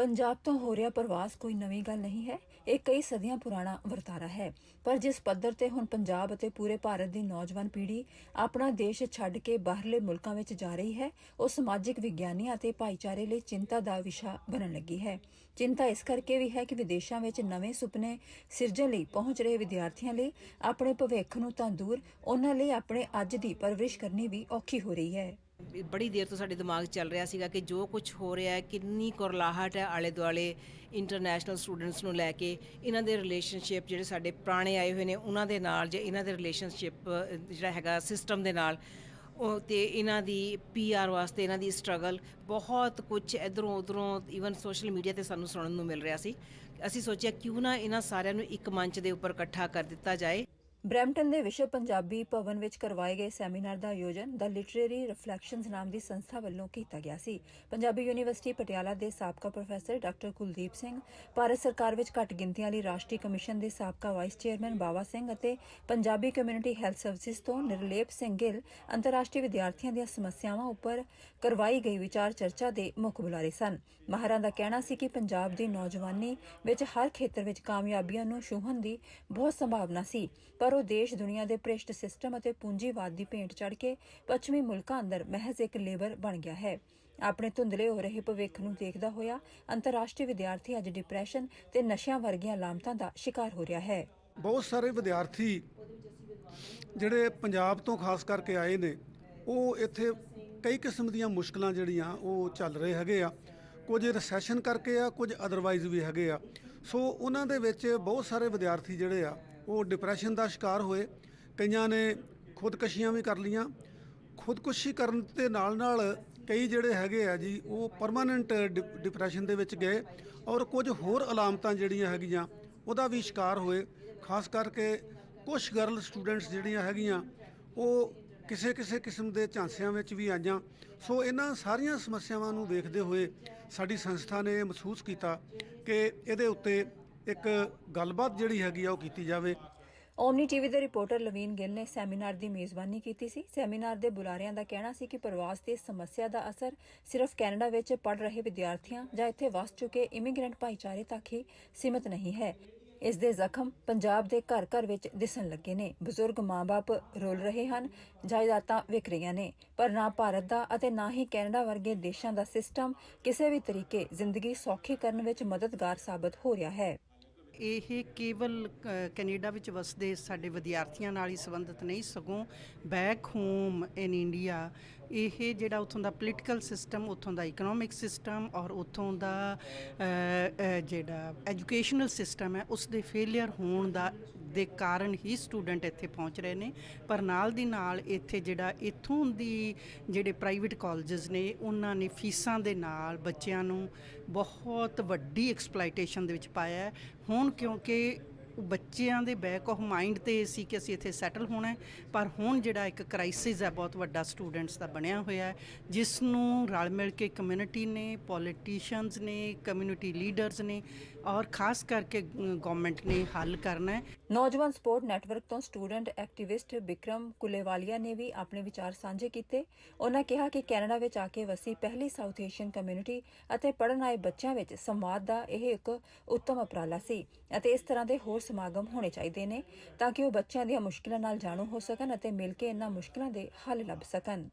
ਪੰਜਾਬ ਤੋਂ ਹੋ ਰਿਹਾ ਪ੍ਰਵਾਸ ਕੋਈ ਨਵੀਂ ਗੱਲ ਨਹੀਂ ਹੈ। ਇਹ ਕਈ ਸਦੀਆਂ ਪੁਰਾਣਾ ਵਰਤਾਰਾ ਹੈ। ਪਰ ਜਿਸ ਪੱਧਰ ਤੇ ਹੁਣ ਪੰਜਾਬ ਅਤੇ ਪੂਰੇ ਭਾਰਤ ਦੀ ਨੌਜਵਾਨ ਪੀੜ੍ਹੀ ਆਪਣਾ ਦੇਸ਼ ਛੱਡ ਕੇ ਬਾਹਰਲੇ ਮੁਲਕਾਂ ਵਿੱਚ ਜਾ ਰਹੀ ਹੈ, ਉਹ ਸਮਾਜਿਕ ਵਿਗਿਆਨੀਆਂ ਅਤੇ ਭਾਈਚਾਰੇ ਲਈ ਚਿੰਤਾ ਦਾ ਵਿਸ਼ਾ ਬਣਨ ਲੱਗੀ ਹੈ। ਚਿੰਤਾ ਇਸ ਕਰਕੇ ਵੀ ਹੈ ਕਿ ਵਿਦੇਸ਼ਾਂ ਵਿੱਚ ਨਵੇਂ ਸੁਪਨੇ ਸਿਰਜਣ ਲਈ ਪਹੁੰਚ ਰਹੇ ਵਿਦਿਆਰਥੀਆਂ ਲਈ ਆਪਣੇ ਭਵਿੱਖ ਨੂੰ ਤਾਂ ਦੂਰ, ਉਹਨਾਂ ਲਈ ਆਪਣੇ ਅੱਜ ਦੀ ਪਰਵਰਿਸ਼ ਕਰਨੀ ਵੀ ਔਖੀ ਹੋ ਰਹੀ ਹੈ। ਬੜੀ ਦੇਰ ਤੋਂ ਸਾਡੇ ਦਿਮਾਗ 'ਚ ਚੱਲ ਰਿਹਾ ਸੀਗਾ ਕਿ ਜੋ ਕੁਝ ਹੋ ਰਿਹਾ ਹੈ, ਕਿੰਨੀ ਕੁਰਲਾਹਟ ਹੈ ਆਲੇ ਦੁਆਲੇ ਇੰਟਰਨੈਸ਼ਨਲ ਸਟੂਡੈਂਟਸ ਨੂੰ ਲੈ ਕੇ। ਇਹਨਾਂ ਦੇ ਰਿਲੇਸ਼ਨਸ਼ਿਪ ਜਿਹੜੇ ਸਾਡੇ ਪੁਰਾਣੇ ਆਏ ਹੋਏ ਨੇ, ਉਹਨਾਂ ਦੇ ਨਾਲ ਜੇ ਇਹਨਾਂ ਦੇ ਰਿਲੇਸ਼ਨਸ਼ਿਪ ਜਿਹੜਾ ਹੈਗਾ ਸਿਸਟਮ ਦੇ ਨਾਲ, ਉਹ ਤੇ ਇਹਨਾਂ ਦੀ ਪੀਆਰ ਵਾਸਤੇ ਇਹਨਾਂ ਦੀ ਸਟਰਗਲ ਬਹੁਤ ਕੁਝ ਇਧਰੋਂ ਉਧਰੋਂ ਈਵਨ ਸੋਸ਼ਲ ਮੀਡੀਆ ਤੇ ਸਾਨੂੰ ਸੁਣਨ ਨੂੰ ਮਿਲ ਰਿਹਾ ਸੀ। ਅਸੀਂ ਸੋਚਿਆ ਕਿਉਂ ਨਾ ਇਹਨਾਂ ਸਾਰਿਆਂ ਨੂੰ ਇੱਕ ਮੰਚ ਦੇ ਉੱਪਰ ਇਕੱਠਾ ਕਰ ਦਿੱਤਾ ਜਾਏ। ਬ੍ਰੈਂਪਟਨ ਦੇ ਵਿਸ਼ਵ ਪੰਜਾਬੀ ਭਵਨ ਵਿੱਚ ਕਰਵਾਏ ਗਏ ਸੈਮੀਨਾਰ ਦਾ ਆਯੋਜਨ ਦ ਲਿਟਰੇਰੀ ਰਿਫਲੈਕਸ਼ਨਸ ਨਾਮ ਦੀ ਸੰਸਥਾ ਵੱਲੋਂ ਕੀਤਾ ਗਿਆ ਸੀ। ਪੰਜਾਬੀ ਯੂਨੀਵਰਸਿਟੀ ਪਟਿਆਲਾ ਦੇ ਸਾਬਕਾ ਪ੍ਰੋਫੈਸਰ ਡਾਕਟਰ ਕੁਲਦੀਪ ਸਿੰਘ, ਭਾਰਤ ਸਰਕਾਰ ਵਿੱਚ ਘੱਟ ਗਿਣਤੀਆਂ ਲਈ ਰਾਸ਼ਟਰੀ ਕਮਿਸ਼ਨ ਦੇ ਸਾਬਕਾ ਵਾਈਸ ਚੇਅਰਮੈਨ ਬਾਵਾ ਸਿੰਘ ਅਤੇ ਪੰਜਾਬੀ ਕਮਿਊਨਿਟੀ ਹੈਲਥ ਸਰਵਿਸਿਜ਼ ਤੋਂ ਨਿਰਲੇਪ ਸਿੰਘ ਗਿੱਲ ਅੰਤਰਰਾਸ਼ਟਰੀ ਵਿਦਿਆਰਥੀਆਂ ਦੀਆਂ ਸਮੱਸਿਆਵਾਂ ਉੱਪਰ ਕਰਵਾਈ ਗਈ ਵਿਚਾਰ ਚਰਚਾ ਦੇ ਮੁੱਖ ਬੁਲਾਰੇ ਸਨ। ਮਾਹਰਾਂ ਦਾ ਕਹਿਣਾ ਸੀ ਕਿ ਪੰਜਾਬ ਦੀ ਨੌਜਵਾਨੀ ਵਿੱਚ ਹਰ ਖੇਤਰ ਵਿੱਚ ਕਾਮਯਾਬੀਆਂ ਨੂੰ ਛੂਹਣ ਦੀ ਬਹੁਤ ਸੰਭਾਵਨਾ ਸੀ, ਪਰ ਪਰ ਉਹ ਦੇਸ਼ ਦੁਨੀਆ ਦੇ ਭ੍ਰਿਸ਼ਟ ਸਿਸਟਮ ਅਤੇ ਪੂੰਜੀਵਾਦ ਦੀ ਭੇਂਟ ਚੜ ਕੇ ਪੱਛਮੀ ਮੁਲਕਾਂ ਅੰਦਰ ਮਹਿਜ਼ ਇੱਕ ਲੇਬਰ ਬਣ ਗਿਆ ਹੈ। ਆਪਣੇ ਧੁੰਦਲੇ ਹੋ ਰਹੇ ਭਵਿੱਖ ਨੂੰ ਦੇਖਦਾ ਹੋਇਆ ਅੰਤਰਰਾਸ਼ਟਰੀ ਵਿਦਿਆਰਥੀ ਅੱਜ ਡਿਪਰੈਸ਼ਨ ਤੇ ਨਸ਼ਿਆਂ ਵਰਗੀਆਂ ਲਾਮਤਾਂ ਦਾ ਸ਼ਿਕਾਰ ਹੋ ਰਿਹਾ ਹੈ। ਬਹੁਤ ਸਾਰੇ ਵਿਦਿਆਰਥੀ ਜਿਹੜੇ ਪੰਜਾਬ ਤੋਂ ਖਾਸ ਕਰਕੇ ਆਏ ਨੇ, ਉਹ ਇੱਥੇ ਕਈ ਕਿਸਮ ਦੀਆਂ ਮੁਸ਼ਕਲਾਂ ਜਿਹੜੀਆਂ ਉਹ ਚੱਲ ਰਹੇ ਹੈਗੇ ਆ। ਕੁਝ ਰਿਸੈਸ਼ਨ ਕਰਕੇ ਆ, ਕੁਝ ਅਦਰਵਾਈਜ਼ ਵੀ ਹੈਗੇ ਆ। ਸੋ ਉਹਨਾਂ ਦੇ ਵਿੱਚ ਬਹੁਤ ਸਾਰੇ ਵਿਦਿਆਰਥੀ ਜਿਹੜੇ ਆ ਉਹ ਡਿਪਰੈਸ਼ਨ ਦਾ ਸ਼ਿਕਾਰ ਹੋਏ। ਕਈਆਂ ਨੇ ਖੁਦਕਸ਼ੀਆਂ ਵੀ ਕਰ ਲੀਆਂ ਖੁਦਕੁਸ਼ੀ ਕਰਨ ਦੇ ਨਾਲ ਨਾਲ ਕਈ ਜਿਹੜੇ ਹੈਗੇ ਆ ਜੀ, ਉਹ ਪਰਮਾਨੈਂਟ ਡਿਪਰੈਸ਼ਨ ਦੇ ਵਿੱਚ ਗਏ ਔਰ ਕੁਝ ਹੋਰ ਅਲਾਮਤਾਂ ਜਿਹੜੀਆਂ ਹੈਗੀਆਂ, ਉਹਦਾ ਵੀ ਸ਼ਿਕਾਰ ਹੋਏ। ਖਾਸ ਕਰਕੇ ਕੁਝ ਗਰਲ ਸਟੂਡੈਂਟਸ ਜਿਹੜੀਆਂ ਹੈਗੀਆਂ, ਉਹ ਕਿਸੇ ਕਿਸੇ ਕਿਸਮ ਦੇ ਝਾਂਸਿਆਂ ਵਿੱਚ ਵੀ ਆਈਆਂ। ਸੋ ਇਹਨਾਂ ਸਾਰੀਆਂ ਸਮੱਸਿਆਵਾਂ ਨੂੰ ਵੇਖਦੇ ਹੋਏ ਸਾਡੀ ਸੰਸਥਾ ਨੇ ਇਹ ਮਹਿਸੂਸ ਕੀਤਾ ਕਿ ਇਹਦੇ ਉੱਤੇ ਇੱਕ ਗੱਲਬਾਤ ਜਿਹੜੀ ਹੈਗੀ ਆ ਉਹ ਕੀਤੀ ਜਾਵੇ। ਓਮਨੀ ਟੀਵੀ ਦੇ ਰਿਪੋਰਟਰ ਲਵੀਨ ਗਿੱਲ ਨੇ ਸੈਮੀਨਾਰ ਦੀ ਮੇਜ਼ਬਾਨੀ ਕੀਤੀ ਸੀ। ਸੈਮੀਨਾਰ ਦੇ ਬੁਲਾਰਿਆਂ ਦਾ ਕਹਿਣਾ ਸੀ ਕਿ ਪ੍ਰਵਾਸ ਦੀ ਸਮੱਸਿਆ ਦਾ ਅਸਰ ਸਿਰਫ ਕੈਨੇਡਾ ਵਿੱਚ ਪੜ ਰਹੇ ਵਿਦਿਆਰਥੀਆਂ ਜਾਂ ਇੱਥੇ ਵਸ ਚੁੱਕੇ ਇਮੀਗ੍ਰੈਂਟ ਭਾਈਚਾਰੇ ਤੱਕ ਹੀ ਸੀਮਿਤ ਨਹੀਂ ਹੈ। ਇਸ ਦੇ ਜ਼ਖਮ ਪੰਜਾਬ ਦੇ ਘਰ ਘਰ ਵਿੱਚ ਦਿਸਣ ਲੱਗੇ ਨੇ। ਬਜ਼ੁਰਗ ਮਾਪੇ ਰੋਲ ਰਹੇ ਹਨ, ਜਾਇਦਾਦਾਂ ਵਿਕ ਰਹੀਆਂ ਨੇ। ਪਰ ਨਾ ਭਾਰਤ ਦਾ ਅਤੇ ਨਾ ਹੀ ਕੈਨੇਡਾ ਵਰਗੇ ਦੇਸ਼ਾਂ ਦਾ ਸਿਸਟਮ ਕਿਸੇ ਵੀ ਤਰੀਕੇ ਜ਼ਿੰਦਗੀ ਸੌਖੀ ਕਰਨ ਵਿੱਚ ਮਦਦਗਾਰ ਸਾਬਤ ਹੋ ਰਿਹਾ ਹੈ। ਇਹ ਕੇਵਲ ਕ- ਕੈਨੇਡਾ ਵਿੱਚ ਵਸਦੇ ਸਾਡੇ ਵਿਦਿਆਰਥੀਆਂ ਨਾਲ ਹੀ ਸੰਬੰਧਿਤ ਨਹੀਂ, ਸਗੋਂ ਬੈਕ ਹੋਮ ਇਨ ਇੰਡੀਆ ਇਹ ਜਿਹੜਾ ਉੱਥੋਂ ਦਾ ਪੋਲੀਟੀਕਲ ਸਿਸਟਮ ਉੱਥੋਂ ਦਾ ਇਕਨੋਮਿਕ ਸਿਸਟਮ ਔਰ ਉੱਥੋਂ ਦਾ ਜਿਹੜਾ ਐਜੂਕੇਸ਼ਨਲ ਸਿਸਟਮ ਹੈ, ਉਸ ਦੇ ਫੇਲਿਅਰ ਹੋਣ ਦਾ, ਦੇ ਕਾਰਨ ਹੀ ਸਟੂਡੈਂਟ ਇੱਥੇ ਪਹੁੰਚ ਰਹੇ ਨੇ। ਪਰ ਨਾਲ ਦੀ ਨਾਲ ਇੱਥੇ ਜਿਹੜਾ, ਇੱਥੋਂ ਦੀ ਜਿਹੜੇ ਪ੍ਰਾਈਵੇਟ ਕਾਲਜਸ ਨੇ, ਉਹਨਾਂ ਨੇ ਫੀਸਾਂ ਦੇ ਨਾਲ ਬੱਚਿਆਂ ਨੂੰ ਬਹੁਤ ਵੱਡੀ ਐਕਸਪਲੋਇਟੇਸ਼ਨ ਦੇ ਵਿੱਚ ਪਾਇਆ ਹੈ। ਹੁਣ ਕਿਉਂਕਿ ਬੱਚਿਆਂ ਦੇ ਬੈਕ ਆਫ ਮਾਈਂਡ ਤੇ ਇਹ ਸੀ ਕਿ ਅਸੀਂ ਇੱਥੇ ਸੈਟਲ ਹੋਣਾ ਪਰ ਹੁਣ ਜਿਹੜਾ ਇੱਕ ਕ੍ਰਾਈਸਿਸ ਹੈ, ਬਹੁਤ ਵੱਡਾ ਸਟੂਡੈਂਟਸ ਦਾ ਬਣਿਆ ਹੋਇਆ ਹੈ, ਜਿਸ ਨੂੰ ਰਲ ਮਿਲ ਕੇ ਕਮਿਊਨਿਟੀ ਨੇ ਪੋਲੀਟੀਸ਼ੀਅਨਸ ਨੇ ਕਮਿਊਨਿਟੀ ਲੀਡਰਸ ਨੇ ਔਰ ਖਾਸ ਕਰਕੇ ਗਵਰਨਮੈਂਟ ਨੇ ਹੱਲ ਕਰਨਾ ਹੈ। ਨੌਜਵਾਨ ਸਪੋਰਟ ਨੈਟਵਰਕ ਤੋਂ ਸਟੂਡੈਂਟ ਐਕਟਿਵਿਸਟ ਵਿਕਰਮ ਕੁਲੇਵਾਲੀਆ ਨੇ ਵੀ ਆਪਣੇ ਵਿਚਾਰ ਸਾਂਝੇ ਕੀਤੇ। ਉਹਨਾਂ ਕਿਹਾ ਕਿ ਕੈਨੇਡਾ ਵਿੱਚ ਆ ਕੇ ਵਸੀ ਪਹਿਲੀ ਸਾਊਥ ਏਸ਼ੀਅਨ ਕਮਿਊਨਿਟੀ ਅਤੇ ਪੜਨ ਆਏ ਬੱਚਿਆਂ ਵਿੱਚ ਸੰਵਾਦ ਦਾ ਇਹ ਇੱਕ ਉੱਤਮ ਉਪਰਾਲਾ ਸੀ ਅਤੇ ਇਸ ਤਰ੍ਹਾਂ ਦੇ ਹੋਰ ਸਮਾਗਮ ਹੋਣੇ ਚਾਹੀਦੇ ਨੇ ਤਾਂ ਕਿ ਉਹ ਬੱਚਿਆਂ ਦੀਆਂ ਮੁਸ਼ਕਲਾਂ ਨਾਲ ਜਾਣੂ ਹੋ ਸਕਣ ਅਤੇ ਮਿਲ ਕੇ ਇਹਨਾਂ ਮੁਸ਼ਕਲਾਂ ਦੇ ਹੱਲ ਲੱਭ ਸਕਣ।